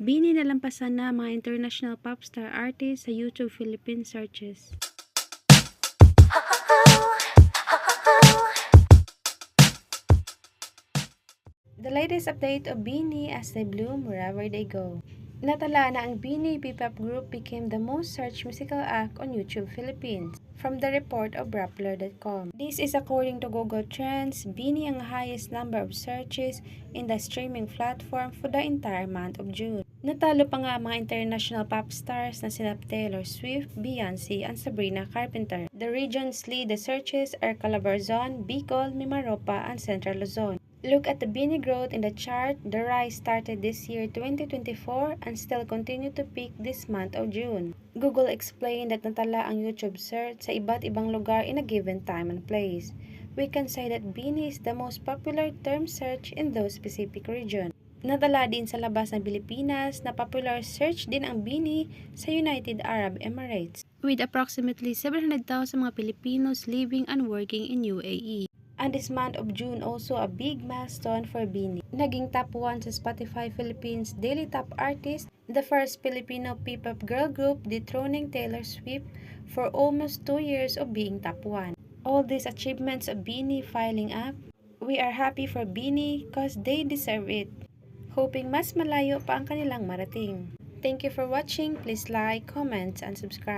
Bini nalampasan na mga international pop star artists sa YouTube Philippine searches. The latest update of Bini as they bloom wherever they go. Natala na ang Bini P-pop group became the most searched musical act on YouTube Philippines from the report of Rappler.com. This is according to Google Trends, Bini ang highest number of searches in the streaming platform for the entire month of June. Natalo pa nga mga international pop stars na sina Taylor Swift, Beyonce, and Sabrina Carpenter. The regions lead the searches are Calabarzon, Bicol, Mimaropa, and Central Luzon. Look at the Bini growth in the chart. The rise started this year 2024 and still continue to peak this month of June. Google explained that natala ang YouTube search sa iba't ibang lugar in a given time and place. We can say that Bini is the most popular term search in those specific region. Natala din sa labas ng Pilipinas na popular search din ang Bini sa United Arab Emirates with approximately 700,000 mga Pilipinos living and working in UAE. And this month of June also a big milestone for Bini. Naging top 1 sa Spotify Philippines Daily Top Artist, the first Filipino P-pop girl group dethroning Taylor Swift for almost 2 years of being top 1. All these achievements of Bini filing up, we are happy for Bini cause they deserve it. Hoping mas malayo pa ang kanilang marating. Thank you for watching. Please like, comment, and subscribe.